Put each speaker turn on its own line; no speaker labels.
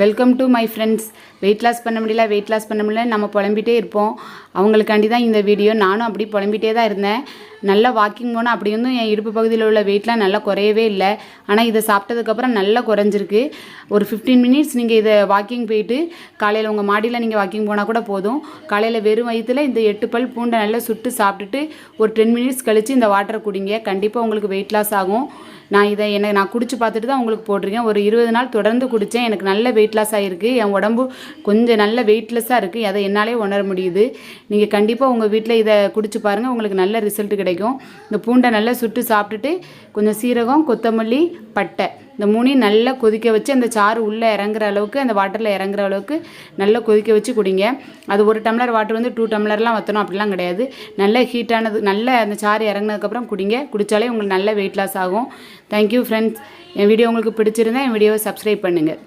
Welcome to my friends weight loss பண்ண முடியல wait loss பண்ண முடியல நம்ம புலம்பிட்டே இருப்போம். அவங்களுக்காண்டி தான் இந்த வீடியோ நானும் அப்படி புலம்பிட்டே தான் இருந்தேன். நல்லா வாக்கிங் போனால் அப்படி இருந்தும் என் இடுப்பு பகுதியில் உள்ள வெயிட்லாம் நல்லா குறையவே இல்லை. ஆனால் இதை சாப்பிட்டதுக்கப்புறம் நல்லா குறைஞ்சிருக்கு. ஒரு ஃபிஃப்டீன் மினிட்ஸ் நீங்கள் இதை வாக்கிங் போயிட்டு காலையில் உங்கள் மாடியில் நீங்கள் வாக்கிங் போனால் கூட போதும். காலையில் வெறும் வயிற்றுல இந்த எட்டு பல் பூண்டை நல்லா சுட்டு சாப்பிட்டுட்டு ஒரு டென் மினிட்ஸ் கழித்து இந்த வாட்டரை குடிங்க. கண்டிப்பாக உங்களுக்கு வெயிட் லாஸ் ஆகும். நான் இதை எனக்கு நான் குடிச்சு பார்த்துட்டு தான் உங்களுக்கு போட்டிருக்கேன். ஒரு இருபது நாள் தொடர்ந்து குடித்தேன் எனக்கு நல்ல வெயிட் வெயிட் லாஸ் ஆகிருக்கு என் உடம்பு கொஞ்சம் நல்ல வெயிட்லெஸ்ஸாக இருக்குது அதை என்னாலே உணர முடியுது. நீங்கள் கண்டிப்பாக உங்கள் வீட்டில் இதை குடிச்சு பாருங்கள் உங்களுக்கு நல்ல ரிசல்ட் கிடைக்கும். இந்த பூண்டை நல்லா சுட்டு சாப்பிட்டுட்டு கொஞ்சம் சீரகம் கொத்தமல்லி பட்டை இந்த மூணையும் நல்லா கொதிக்க வச்சு அந்த சாறு உள்ளே இறங்குற அளவுக்கு அந்த வாட்டரில் இறங்குற அளவுக்கு நல்லா கொதிக்க வச்சு குடிங்க. அது ஒரு டம்ளர் வாட்டர் வந்து டூ டம்ளர்லாம் வற்றணும் அப்படிலாம் கிடையாது. நல்ல ஹீட்டானது நல்ல அந்த சாறு இறங்குனதுக்கப்புறம் குடிங்க. குடித்தாலே உங்களுக்கு நல்ல வெயிட் லாஸ் ஆகும். தேங்க்யூ ஃப்ரெண்ட்ஸ் என் வீடியோ உங்களுக்கு பிடிச்சிருந்தா என் வீடியோவை சப்ஸ்கிரைப் பண்ணுங்கள்